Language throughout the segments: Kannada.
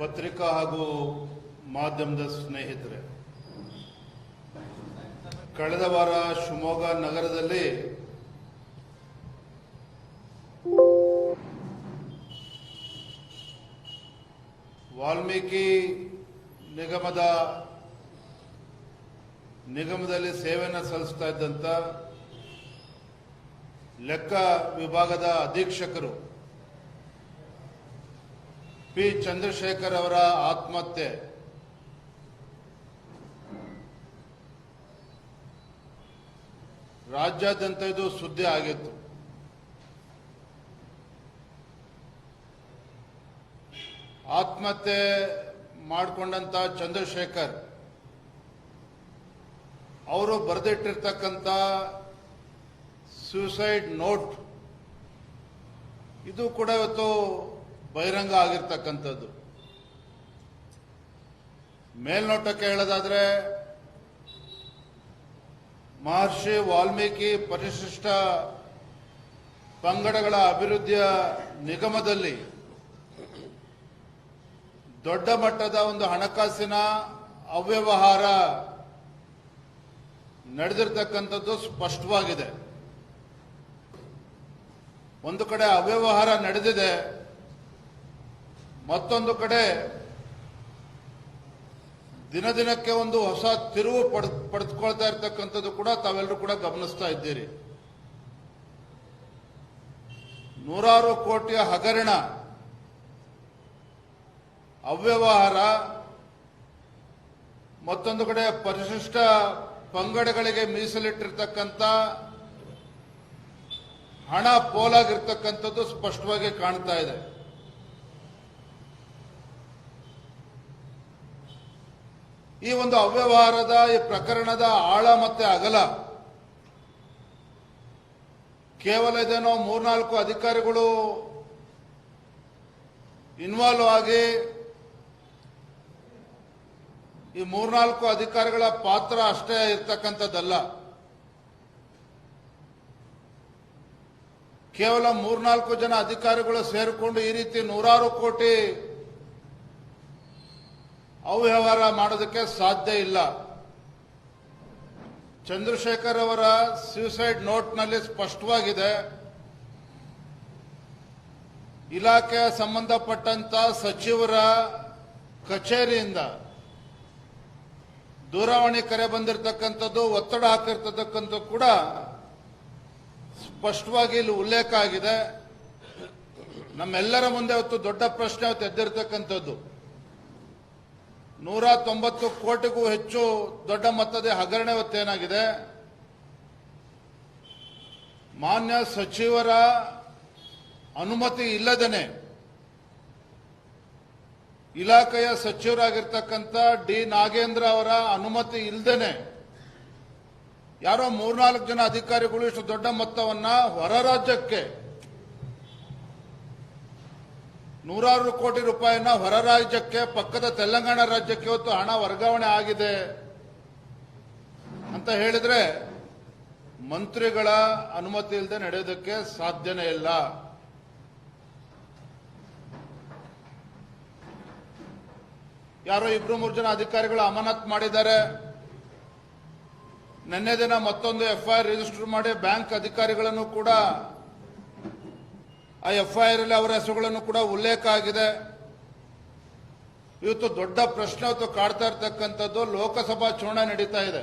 ಪತ್ರಿಕಾ ಹಾಗೂ ಮಾಧ್ಯಮದ ಸ್ನೇಹಿತರೆ, ಕಳೆದ ವಾರ ಶಿವಮೊಗ್ಗ ನಗರದಲ್ಲಿ ವಾಲ್ಮೀಕಿ ನಿಗಮದ ನಿಗಮದಲ್ಲಿ ಸೇವೆಯನ್ನು ಸಲ್ಲಿಸ್ತಾ ಇದ್ದಂಥ ಲೆಕ್ಕ ವಿಭಾಗದ ಅಧೀಕ್ಷಕರು ಪಿ ಚಂದ್ರಶೇಖರ್ ಅವರ ಆತ್ಮಹತ್ಯೆ. ರಾಜ್ಯಾದ್ಯಂತ ಇದು ಸುದ್ದಿ ಆಗಿತ್ತು. ಆತ್ಮಹತ್ಯೆ ಮಾಡಿಕೊಂಡಂತ ಚಂದ್ರಶೇಖರ್ ಅವರು ಬರೆದಿಟ್ಟಿರ್ತಕ್ಕಂಥ ಸೂಸೈಡ್ ನೋಟ್ ಇದು ಕೂಡ ಇವತ್ತು ಬಹಿರಂಗ ಆಗಿರ್ತಕ್ಕಂಥದ್ದು. ಮೇಲ್ನೋಟಕ್ಕೆ ಹೇಳೋದಾದ್ರೆ, ಮಹರ್ಷಿ ವಾಲ್ಮೀಕಿ ಪರಿಶಿಷ್ಟ ಪಂಗಡಗಳ ಅಭಿವೃದ್ಧಿಯ ನಿಗಮದಲ್ಲಿ ದೊಡ್ಡ ಮಟ್ಟದ ಒಂದು ಹಣಕಾಸಿನ ಅವ್ಯವಹಾರ ನಡೆದಿರ್ತಕ್ಕಂಥದ್ದು ಸ್ಪಷ್ಟವಾಗಿದೆ. ಒಂದು ಕಡೆ ಅವ್ಯವಹಾರ ನಡೆದಿದೆ ಮತ್ತೊಂದು ಕಡೆ ದಿನ ದಿನಕ್ಕೆ ಒಂದು ಹೊಸ ತಿರುವು ಪಡ್ ಪಡೆದುಕೊಳ್ತಾ ಇರ್ತಕ್ಕಂಥದ್ದು ಕೂಡ ತಾವೆಲ್ಲರೂ ಕೂಡ ಗಮನಿಸ್ತಾ ಇದ್ದೀರಿ. ನೂರಾರು ಕೋಟಿಯ ಹಗರಣ, ಅವ್ಯವಹಾರ, ಮತ್ತೊಂದು ಕಡೆ ಪರಿಶಿಷ್ಟ ಪಂಗಡಗಳಿಗೆ ಮೀಸಲಿಟ್ಟಿರ್ತಕ್ಕಂಥ ಹಣ ಪೋಲಾಗಿರ್ತಕ್ಕಂಥದ್ದು ಸ್ಪಷ್ಟವಾಗಿ ಕಾಣ್ತಾ ಇದೆ. ಈ ಒಂದು ಅವ್ಯವಹಾರದ, ಈ ಪ್ರಕರಣದ ಆಳ ಮತ್ತೆ ಅಗಲ. ಕೇವಲ ಇದೇನೋ ಮೂರ್ನಾಲ್ಕು ಅಧಿಕಾರಿಗಳು ಇನ್ವಾಲ್ವ್ ಆಗಿ ಈ ಮೂರ್ನಾಲ್ಕು ಅಧಿಕಾರಿಗಳ ಪಾತ್ರ ಅಷ್ಟೇ ಇರ್ತಕ್ಕಂಥದ್ದಲ್ಲ. ಕೇವಲ ಮೂರ್ನಾಲ್ಕು ಜನ ಅಧಿಕಾರಿಗಳು ಸೇರಿಕೊಂಡು ಈ ರೀತಿ ನೂರಾರು ಕೋಟಿ ಅವ್ಯವಹಾರ ಮಾಡೋದಕ್ಕೆ ಸಾಧ್ಯ ಇಲ್ಲ. ಚಂದ್ರಶೇಖರ್ ಅವರ ಸ್ಯೂಸೈಡ್ ನೋಟ್ನಲ್ಲಿ ಸ್ಪಷ್ಟವಾಗಿದೆ. ಇಲಾಖೆ ಸಂಬಂಧಪಟ್ಟಂತ ಸಚಿವರ ಕಚೇರಿಯಿಂದ ದೂರವಾಣಿ ಕರೆ ಬಂದಿರತಕ್ಕಂಥದ್ದು, ಒತ್ತಡ ಹಾಕಿರ್ತಕ್ಕಂಥ ಕೂಡ ಸ್ಪಷ್ಟವಾಗಿ ಇಲ್ಲಿ ಉಲ್ಲೇಖ ಆಗಿದೆ. ನಮ್ಮೆಲ್ಲರ ಮುಂದೆ ಅವತ್ತು ದೊಡ್ಡ ಪ್ರಶ್ನೆ ಅವತ್ತು ಎದ್ದಿರ್ತಕ್ಕಂಥದ್ದು ನೂರ ತೊಂಬತ್ತು ಕೋಟಿಗೂ ಹೆಚ್ಚು ದೊಡ್ಡ ಮೊತ್ತದ ಹಗರಣೆ ಹೊತ್ತೇನಾಗಿದೆ ಮಾನ್ಯ ಸಚಿವರ ಅನುಮತಿ ಇಲ್ಲದೇನೆ ಇಲಾಖೆಯ ಸಚಿವರಾಗಿರ್ತಕ್ಕಂಥ ಡಿ ನಾಗೇಂದ್ರ ಅವರ ಅನುಮತಿ ಇಲ್ಲದೇನೆ ಯಾರೋ ಮೂರ್ನಾಲ್ಕು ಜನ ಅಧಿಕಾರಿಗಳು ಇಷ್ಟು ದೊಡ್ಡ ಮೊತ್ತವನ್ನು ಹೊರ ರಾಜ್ಯಕ್ಕೆ ನೂರಾರು ಕೋಟಿ ರೂಪಾಯಿನ ಹೊರ ರಾಜ್ಯಕ್ಕೆ, ಪಕ್ಕದ ತೆಲಂಗಾಣ ರಾಜ್ಯಕ್ಕೆ ಇವತ್ತು ಹಣ ವರ್ಗಾವಣೆ ಆಗಿದೆ. ಅಂತ ಹೇಳಿದ್ರೆ ಮಂತ್ರಿಗಳ ಅನುಮತಿ ಇಲ್ಲದೆ ನಡೆಯೋದಕ್ಕೆ ಸಾಧ್ಯನೇ ಇಲ್ಲ. ಯಾರೋ ಇಬ್ರು ಮೂರು ಜನ ಅಧಿಕಾರಿಗಳು ಅಮಾನತ್ ಮಾಡಿದ್ದಾರೆ. ನಿನ್ನೆ ದಿನ ಮತ್ತೊಂದು ಎಫ್ಐಆರ್ ರಿಜಿಸ್ಟರ್ ಮಾಡಿ ಬ್ಯಾಂಕ್ ಅಧಿಕಾರಿಗಳನ್ನು ಕೂಡ ಆ ಎಫ್ಐಆರ್ ಅಲ್ಲಿ ಅವರ ಹೆಸರುಗಳನ್ನು ಕೂಡ ಉಲ್ಲೇಖ ಆಗಿದೆ. ಇವತ್ತು ದೊಡ್ಡ ಪ್ರಶ್ನೆ ಹೊತ್ತು ಕಾಡ್ತಾ ಇರ್ತಕ್ಕಂಥದ್ದು ಲೋಕಸಭಾ ಚುನಾವಣೆ ನಡೀತಾ ಇದೆ.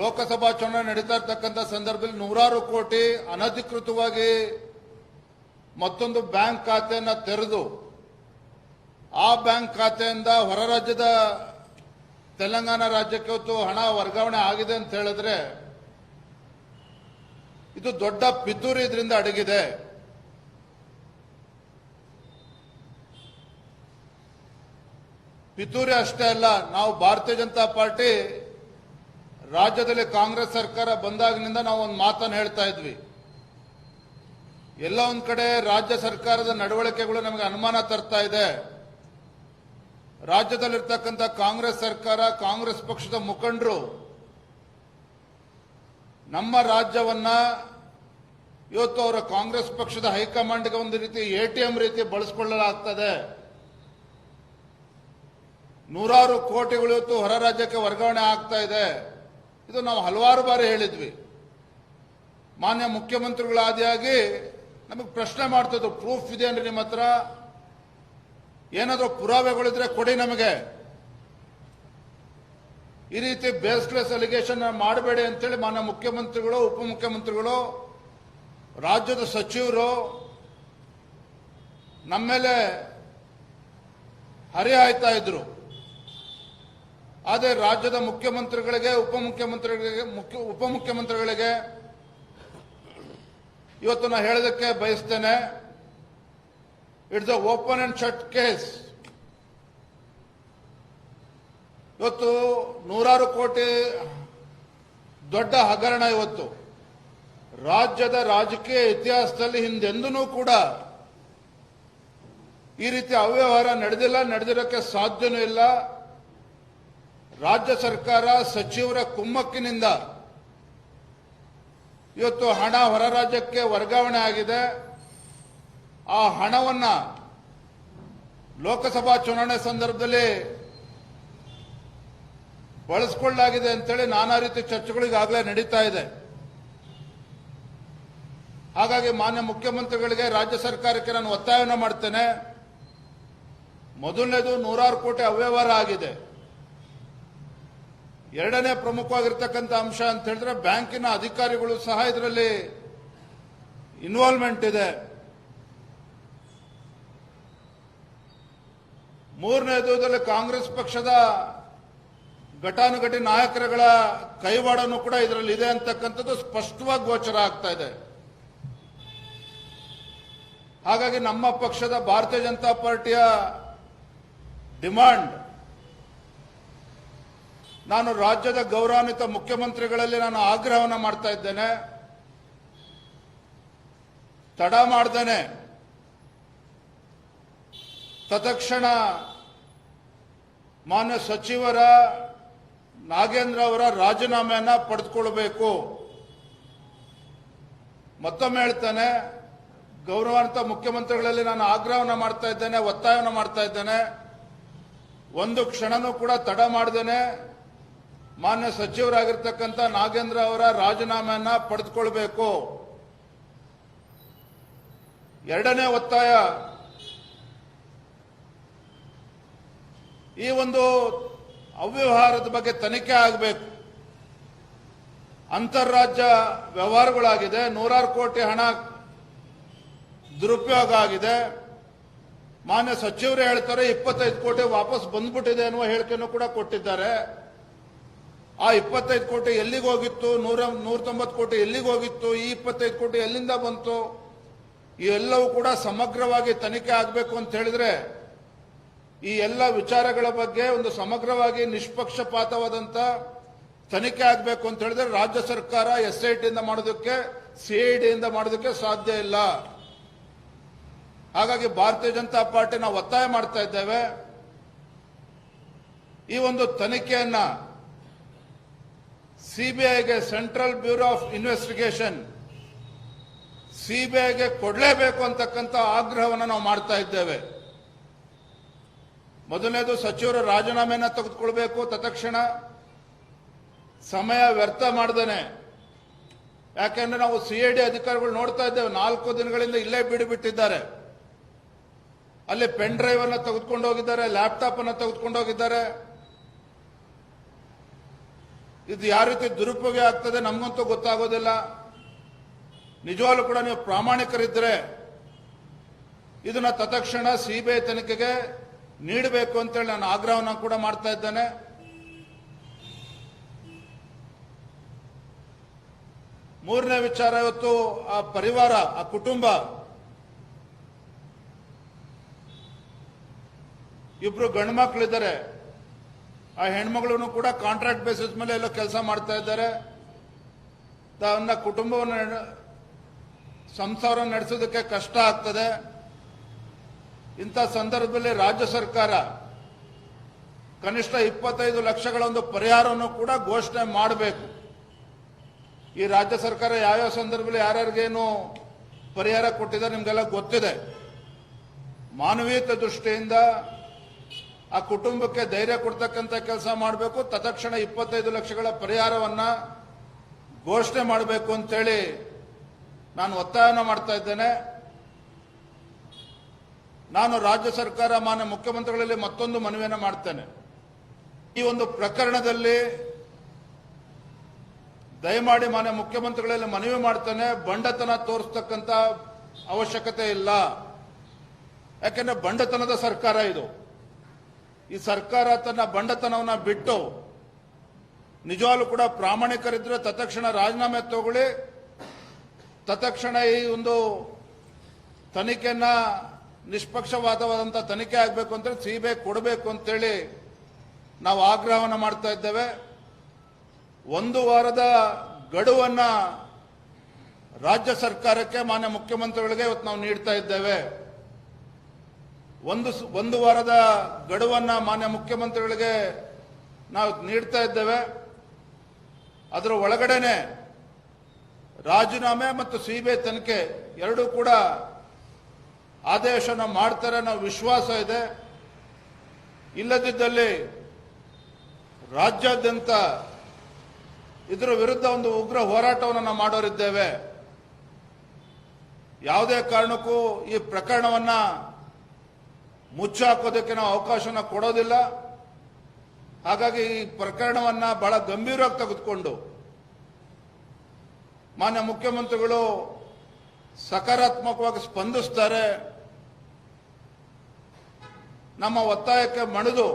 ಲೋಕಸಭಾ ಚುನಾವಣೆ ನಡೀತಾ ಇರ್ತಕ್ಕಂಥ ಸಂದರ್ಭದಲ್ಲಿ ನೂರಾರು ಕೋಟಿ ಅನಧಿಕೃತವಾಗಿ ಮತ್ತೊಂದು ಬ್ಯಾಂಕ್ ಖಾತೆಯನ್ನು ತೆರೆದು, ಆ ಬ್ಯಾಂಕ್ ಖಾತೆಯಿಂದ ಹೊರ ರಾಜ್ಯದ ತೆಲಂಗಾಣ ರಾಜ್ಯಕ್ಕೆ ಹಣ ವರ್ಗಾವಣೆ ಆಗಿದೆ ಅಂತ ಹೇಳಿದ್ರೆ ಇದು ದೊಡ್ಡ ಪಿತೂರಿ ಇದರಿಂದ ಅಡಗಿದೆ. ಪಿತೂರಿ ಅಷ್ಟೇ ಅಲ್ಲ, ನಾವು ಭಾರತೀಯ ಜನತಾ ಪಾರ್ಟಿ ರಾಜ್ಯದಲ್ಲಿ ಕಾಂಗ್ರೆಸ್ ಸರ್ಕಾರ ಬಂದಾಗಿನಿಂದ ನಾವು ಒಂದು ಮಾತನ್ನು ಹೇಳ್ತಾ ಇದ್ವಿ. ಎಲ್ಲ ಒಂದ್ ಕಡೆ ರಾಜ್ಯ ಸರ್ಕಾರದ ನಡವಳಿಕೆಗಳು ನಮಗೆ ಅನುಮಾನ ತರ್ತಾ ಇದೆ. ರಾಜ್ಯದಲ್ಲಿರ್ತಕ್ಕಂಥ ಕಾಂಗ್ರೆಸ್ ಸರ್ಕಾರ, ಕಾಂಗ್ರೆಸ್ ಪಕ್ಷದ ಮುಖಂಡರು ನಮ್ಮ ರಾಜ್ಯವನ್ನ ಇವತ್ತು ಅವರ ಕಾಂಗ್ರೆಸ್ ಪಕ್ಷದ ಹೈಕಮಾಂಡ್ಗೆ ಒಂದು ರೀತಿ ಎ ಟಿ ಎಂ ರೀತಿ ಬಳಸ್ಕೊಳ್ಳಲಾಗ್ತದೆ. ನೂರಾರು ಕೋಟಿಗಳು ಇವತ್ತು ಹೊರ ರಾಜ್ಯಕ್ಕೆ ವರ್ಗಾವಣೆ ಆಗ್ತಾ ಇದೆ. ಇದು ನಾವು ಹಲವಾರು ಬಾರಿ ಹೇಳಿದ್ವಿ. ಮಾನ್ಯ ಮುಖ್ಯಮಂತ್ರಿಗಳಾದಿಯಾಗಿ ನಮಗೆ ಪ್ರಶ್ನೆ ಮಾಡ್ತಿದ್ರು, ಪ್ರೂಫ್ ಇದೆ ಅಂದ್ರೆ ನಿಮ್ಮ ಹತ್ರ? ಏನಾದರೂ ಪುರಾವೆಗಳಿದ್ರೆ ಕೊಡಿ ನಮಗೆ. ಈ ರೀತಿ ಬೇಸ್ಲೆಸ್ ಅಲಿಗೇಷನ್ ಮಾಡಬೇಡಿ ಅಂತೇಳಿ ಮಾನ್ಯ ಮುಖ್ಯಮಂತ್ರಿಗಳು, ಉಪಮುಖ್ಯಮಂತ್ರಿಗಳು, ರಾಜ್ಯದ ಸಚಿವರು, ನಮ್ಮ ಮೇಲೆ ಹರಿಹಾಯ್ತಾ ಇದ್ರು. ಆದರೆ ರಾಜ್ಯದ ಮುಖ್ಯಮಂತ್ರಿಗಳಿಗೆ, ಉಪಮುಖ್ಯಮಂತ್ರಿಗಳಿಗೆ, ಮುಖ್ಯ, ಉಪಮುಖ್ಯಮಂತ್ರಿಗಳಿಗೆ ಇವತ್ತು ನಾನು ಹೇಳೋದಕ್ಕೆ ಬಯಸ್ತೇನೆ, it's a open and shut case. ಇವತ್ತು ನೂರಾರು ಕೋಟಿ ದೊಡ್ಡ ಹಗರಣ ಇವತ್ತು. ರಾಜ್ಯದ ರಾಜಕೀಯ ಇತಿಹಾಸದಲ್ಲಿ ಹಿಂದೆಂದೂ ಕೂಡ ಈ ರೀತಿ ಅವ್ಯವಹಾರ ನಡೆದಿಲ್ಲ ನಡೆದಿರೋಕ್ಕೆ ಸಾಧ್ಯನೂ ಇಲ್ಲ. ರಾಜ್ಯ ಸರ್ಕಾರ ಸಚಿವರ ಕುಮ್ಮಕ್ಕಿನಿಂದ ಇವತ್ತು ಹಣ ಹೊರ ರಾಜ್ಯಕ್ಕೆ ವರ್ಗಾವಣೆ ಆಗಿದೆ. ಆ ಹಣವನ್ನ ಲೋಕಸಭಾ ಚುನಾವಣೆ ಸಂದರ್ಭದಲ್ಲಿ ಬಳಸಿಕೊಳ್ಳಲಾಗಿದೆ ಅಂತೇಳಿ ನಾನಾ ರೀತಿ ಚರ್ಚೆಗಳು ಈಗಾಗಲೇ ನಡೀತಾ ಇದೆ. ಹಾಗಾಗಿ ಮಾನ್ಯ ಮುಖ್ಯಮಂತ್ರಿಗಳಿಗೆ ರಾಜ್ಯ ಸರ್ಕಾರಕ್ಕೆ ನಾನು ಒತ್ತಾಯವನ್ನು ಮಾಡ್ತೇನೆ. ಮೊದಲನೇದು ನೂರಾರು ಕೋಟಿ ಅವ್ಯವಹಾರ ಆಗಿದೆ. ಎರಡನೇ ಪ್ರಮುಖವಾಗಿರ್ತಕ್ಕಂಥ ಅಂಶ ಅಂತ ಹೇಳಿದ್ರೆ ಬ್ಯಾಂಕಿನ ಅಧಿಕಾರಿಗಳು ಸಹ ಇದರಲ್ಲಿ ಇನ್ವಾಲ್ವ್ಮೆಂಟ್ ಇದೆ. ಮೂರನೇದು ಇದರಲ್ಲಿ ಕಾಂಗ್ರೆಸ್ ಪಕ್ಷದ ಘಟಾನುಘಟಿ ನಾಯಕರುಗಳ ಕೈವಾಡನು ಕೂಡ ಇದರಲ್ಲಿ ಇದೆ ಅಂತಕ್ಕಂಥದ್ದು ಸ್ಪಷ್ಟವಾಗಿ ಗೋಚರ ಆಗ್ತಾ ಇದೆ. ಹಾಗಾಗಿ ನಮ್ಮ ಪಕ್ಷದ ಭಾರತೀಯ ಜನತಾ ಪಾರ್ಟಿಯ ಡಿಮಾಂಡ್, ನಾನು ರಾಜ್ಯದ ಗೌರವಾನ್ವಿತ ಮುಖ್ಯಮಂತ್ರಿಗಳಲ್ಲಿ ನಾನು ಆಗ್ರಹವನ್ನು ಮಾಡ್ತಾ ಇದ್ದೇನೆ. ತಡ ಮಾಡ್ದೇನೆ. ತತ್ಕ್ಷಣ ಮಾನ್ಯ ಸಚಿವರ ನಾಗೇಂದ್ರ ಅವರ ರಾಜೀನಾಮೆಯನ್ನ ಪಡೆದುಕೊಳ್ಬೇಕು. ಮತ್ತೊಮ್ಮೆ ಹೇಳ್ತೇನೆ, ಗೌರವಾನ್ವಿತ ಮುಖ್ಯಮಂತ್ರಿಗಳಲ್ಲಿ ನಾನು ಆಗ್ರಹವನ್ನು ಮಾಡ್ತಾ ಇದ್ದೇನೆ, ಒತ್ತಾಯವನ್ನು ಮಾಡ್ತಾ ಇದ್ದೇನೆ. ಒಂದು ಕ್ಷಣನೂ ಕೂಡ ತಡ ಮಾಡ್ದೇನೆ. ಮಾನ್ಯ ಸಚಿವರಾಗಿರ್ತಕ್ಕಂಥ ನಾಗೇಂದ್ರ ಅವರ ರಾಜೀನಾಮೆಯನ್ನ ಪಡೆದುಕೊಳ್ಬೇಕು. ಎರಡನೇ ಒತ್ತಾಯ. ಈ ಒಂದು ಅವ್ಯವಹಾರದ ಬಗ್ಗೆ ತನಿಖೆ ಆಗಬೇಕು. ಅಂತಾರಾಜ್ಯ ವ್ಯವಹಾರಗಳಾಗಿದೆ, ನೂರಾರು ಕೋಟಿ ಹಣ ದುರುಪಯೋಗ ಆಗಿದೆ. ಮಾನ್ಯ ಸಚಿವರು ಹೇಳ್ತಾರೆ, ಇಪ್ಪತ್ತೈದು ಕೋಟಿ ವಾಪಸ್ ಬಂದ್ಬಿಟ್ಟಿದೆ ಅನ್ನುವ ಹೇಳಿಕೆಯನ್ನು ಕೂಡ ಕೊಟ್ಟಿದ್ದಾರೆ. ಆ ಇಪ್ಪತ್ತೈದು ಕೋಟಿ ಎಲ್ಲಿಗೆ ಹೋಗಿತ್ತು? ನೂರ ನೂರ ತೊಂಬತ್ತು ಕೋಟಿ ಎಲ್ಲಿಗೆ ಹೋಗಿತ್ತು? ಈ ಇಪ್ಪತ್ತೈದು ಕೋಟಿ ಎಲ್ಲಿಂದ ಬಂತು? ಇವೆಲ್ಲವೂ ಕೂಡ ಸಮಗ್ರವಾಗಿ ತನಿಖೆ ಆಗಬೇಕು ಅಂತ ಹೇಳಿದ್ರೆ ಈ ಎಲ್ಲ ವಿಚಾರಗಳ ಬಗ್ಗೆ ಒಂದು ಸಮಗ್ರವಾಗಿ ನಿಷ್ಪಕ್ಷಪಾತವಾದಂತ ತನಿಖೆ ಆಗಬೇಕು ಅಂತ ಹೇಳಿದ್ರೆ ರಾಜ್ಯ ಸರ್ಕಾರ ಎಸ್ ಐ ಟಿಯಿಂದ ಮಾಡೋದಕ್ಕೆ ಸಿಐಡಿಯಿಂದ ಮಾಡೋದಕ್ಕೆ ಸಾಧ್ಯ ಇಲ್ಲ. ಹಾಗಾಗಿ ಭಾರತೀಯ ಜನತಾ ಪಾರ್ಟಿ ನಾವು ಒತ್ತಾಯ ಮಾಡ್ತಾ ಇದ್ದೇವೆ. ಈ ಒಂದು ತನಿಖೆಯನ್ನ ಸಿಬಿಐಗೆ ಸೆಂಟ್ರಲ್ ಬ್ಯೂರೋ ಆಫ್ ಇನ್ವೆಸ್ಟಿಗೇಷನ್ ಸಿಬಿಐಗೆ ಕೊಡಲೇಬೇಕು ಅಂತಕ್ಕಂಥ ಆಗ್ರಹವನ್ನು ನಾವು ಮಾಡ್ತಾ ಇದ್ದೇವೆ. ಮೊದಲನೇದು ಸಚಿವರು ರಾಜೀನಾಮೆಯನ್ನ ತೆಗೆದುಕೊಳ್ಬೇಕು, ತತ್ಕ್ಷಣ ಸಮಯ ವ್ಯರ್ಥ ಮಾಡ್ದೇನೆ. ಯಾಕೆಂದ್ರೆ ನಾವು ಸಿಐಡಿ ಅಧಿಕಾರಿಗಳು ನೋಡ್ತಾ ಇದ್ದೇವೆ, ನಾಲ್ಕು ದಿನಗಳಿಂದ ಇಲ್ಲೇ ಬಿಡುಬಿಟ್ಟಿದ್ದಾರೆ. ಅಲ್ಲಿ ಪೆನ್ ಡ್ರೈವ್ ಅನ್ನ ತೆಗೆದುಕೊಂಡು ಹೋಗಿದ್ದಾರೆ ಲ್ಯಾಪ್ಟಾಪ್ ಅನ್ನ ತೆಗೆದುಕೊಂಡು ಹೋಗಿದ್ದಾರೆ ಇದು ಯಾವ ರೀತಿ ದುರುಪಯೋಗ ಆಗ್ತದೆ ನಮಗಂತೂ ಗೊತ್ತಾಗೋದಿಲ್ಲ. ನಿಜವಾಗ್ಲೂ ಕೂಡ ನೀವು ಪ್ರಾಮಾಣಿಕರಿದ್ದರೆ ಇದನ್ನ ತತ್ಕ್ಷಣ ಸಿಬಿಐ ತನಿಖೆಗೆ ನೀಡಬೇಕು ಅಂತೇಳಿ ನಾನು ಆಗ್ರಹವನ್ನು ಕೂಡ ಮಾಡ್ತಾ ಇದ್ದೇನೆ. ಮೂರನೇ ವಿಚಾರ ಇವತ್ತು ಆ ಪರಿವಾರ, ಆ ಕುಟುಂಬ. ಇಬ್ರು ಗಂಡು ಮಕ್ಕಳಿದ್ದಾರೆ ಆ ಹೆಣ್ಮಗಳನ್ನು ಕೂಡ ಕಾಂಟ್ರಾಕ್ಟ್ ಬೇಸಿಸ್ ಮೇಲೆ ಎಲ್ಲ ಕೆಲಸ ಮಾಡ್ತಾ ಇದ್ದಾರೆ. ತನ್ನ ಕುಟುಂಬವನ್ನು ಸಂಸಾರ ನಡೆಸೋದಕ್ಕೆ ಕಷ್ಟ ಆಗ್ತದೆ. ಇಂಥ ಸಂದರ್ಭದಲ್ಲಿ ರಾಜ್ಯ ಸರ್ಕಾರ ಕನಿಷ್ಠ ಇಪ್ಪತ್ತೈದು ಲಕ್ಷಗಳ ಒಂದು ಪರಿಹಾರವನ್ನು ಕೂಡ ಘೋಷಣೆ ಮಾಡಬೇಕು. ಈ ರಾಜ್ಯ ಸರ್ಕಾರ ಯಾವ್ಯಾವ ಸಂದರ್ಭದಲ್ಲಿ ಯಾರ್ಯಾರಿಗೇನು ಪರಿಹಾರ ಕೊಟ್ಟಿದೆ ನಿಮಗೆಲ್ಲ ಗೊತ್ತಿದೆ. ಮಾನವೀಯತ ದೃಷ್ಟಿಯಿಂದ ಆ ಕುಟುಂಬಕ್ಕೆ ಧೈರ್ಯ ಕೊಡ್ತಕ್ಕಂಥ ಕೆಲಸ ಮಾಡಬೇಕು, ತತ್ಕ್ಷಣ ಇಪ್ಪತ್ತೈದು ಲಕ್ಷಗಳ ಪರಿಹಾರವನ್ನು ಘೋಷಣೆ ಮಾಡಬೇಕು ಅಂತೇಳಿ ನಾನು ಒತ್ತಾಯನ ಮಾಡ್ತಾ ಇದ್ದೇನೆ. ನಾನು ರಾಜ್ಯ ಸರ್ಕಾರ, ಮಾನ್ಯ ಮುಖ್ಯಮಂತ್ರಿಗಳಲ್ಲಿ ಮತ್ತೊಂದು ಮನವಿಯನ್ನು ಮಾಡ್ತೇನೆ. ಈ ಒಂದು ಪ್ರಕರಣದಲ್ಲಿ ದಯಮಾಡಿ ಮಾನ್ಯ ಮುಖ್ಯಮಂತ್ರಿಗಳಲ್ಲಿ ಮನವಿ ಮಾಡ್ತೇನೆ. ಬಂಡತನ ತೋರಿಸ್ತಕ್ಕಂಥ ಅವಶ್ಯಕತೆ ಇಲ್ಲ. ಯಾಕೆಂದ್ರೆ ಬಂಡತನದ ಸರ್ಕಾರ ಇದು. ಈ ಸರ್ಕಾರ ತನ್ನ ಬಂಡತನವನ್ನ ಬಿಟ್ಟು ನಿಜವಾಗ್ಲೂ ಕೂಡ ಪ್ರಾಮಾಣಿಕರಿದ್ರೆ ತತ್ಕ್ಷಣ ರಾಜೀನಾಮೆ ತಗೊಳ್ಳಿ. ತತ್ಕ್ಷಣ ಈ ಒಂದು ತನಿಖೆಯನ್ನ ನಿಷ್ಪಕ್ಷಪಾತವಾದಂತ ತನಿಖೆ ಆಗಬೇಕು ಅಂತ ಸಿಬಿಐ ಕೊಡಬೇಕು ಅಂತೇಳಿ ನಾವು ಆಗ್ರಹವನ್ನು ಮಾಡ್ತಾ ಇದ್ದೇವೆ. ಒಂದು ವಾರದ ಗಡುವನ್ನು ರಾಜ್ಯ ಸರ್ಕಾರಕ್ಕೆ, ಮಾನ್ಯ ಮುಖ್ಯಮಂತ್ರಿಗಳಿಗೆ ಇವತ್ತು ನಾವು ನೀಡ್ತಾ ಇದ್ದೇವೆ. ಒಂದು ಒಂದು ವಾರದ ಗಡುವನ್ನು ಮಾನ್ಯ ಮುಖ್ಯಮಂತ್ರಿಗಳಿಗೆ ನಾವು ನೀಡ್ತಾ ಇದ್ದೇವೆ. ಅದರ ಒಳಗಡೆನೆ ರಾಜೀನಾಮೆ ಮತ್ತು ಸಿಬಿಐ ತನಿಖೆ ಎರಡೂ ಕೂಡ ಆದೇಶನ ಮಾಡ್ತಾರೆ ನಾವು ವಿಶ್ವಾಸ ಇದೆ. ಇಲ್ಲದಿದ್ದಲ್ಲಿ ರಾಜ್ಯಾದ್ಯಂತ ಇದರ ವಿರುದ್ಧ ಒಂದು ಉಗ್ರ ಹೋರಾಟವನ್ನು ನಾವು ಮಾಡೋರಿದ್ದೇವೆ. ಯಾವುದೇ ಕಾರಣಕ್ಕೂ ಈ ಪ್ರಕರಣವನ್ನು ಮುಚ್ಚಾಕೋದಕ್ಕೆ ನಾವು ಅವಕಾಶನ ಕೊಡೋದಿಲ್ಲ. ಹಾಗಾಗಿ ಈ ಪ್ರಕರಣವನ್ನು ಬಹಳ ಗಂಭೀರವಾಗಿ ತೆಗೆದುಕೊಂಡು ಮಾನ್ಯ ಮುಖ್ಯಮಂತ್ರಿಗಳು ಸಕಾರಾತ್ಮಕವಾಗಿ ಸ್ಪಂದಿಸ್ತಾರೆ. ನಮ್ಮ ಒತ್ತಾಯಕ್ಕೆ ಮಣಿದು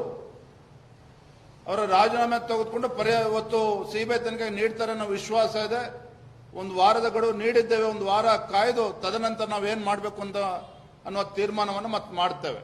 ಅವರ ರಾಜೀನಾಮೆ ತೆಗೆದುಕೊಂಡು ಪರ್ಯ ಇವತ್ತು ಸಿಬಿಐ ತನಿಖೆಗೆ ನೀಡ್ತಾರೆ ಅನ್ನೋ ವಿಶ್ವಾಸ ಇದೆ. ಒಂದು ವಾರದ ಗಡುವು ನೀಡಿದ್ದೇವೆ, ಒಂದು ವಾರ ಕಾಯ್ದು ತದನಂತರ ನಾವೇನು ಮಾಡಬೇಕು ಅಂತ ಅನ್ನೋ ತೀರ್ಮಾನವನ್ನು ಮತ್ತೆ ಮಾಡ್ತೇವೆ.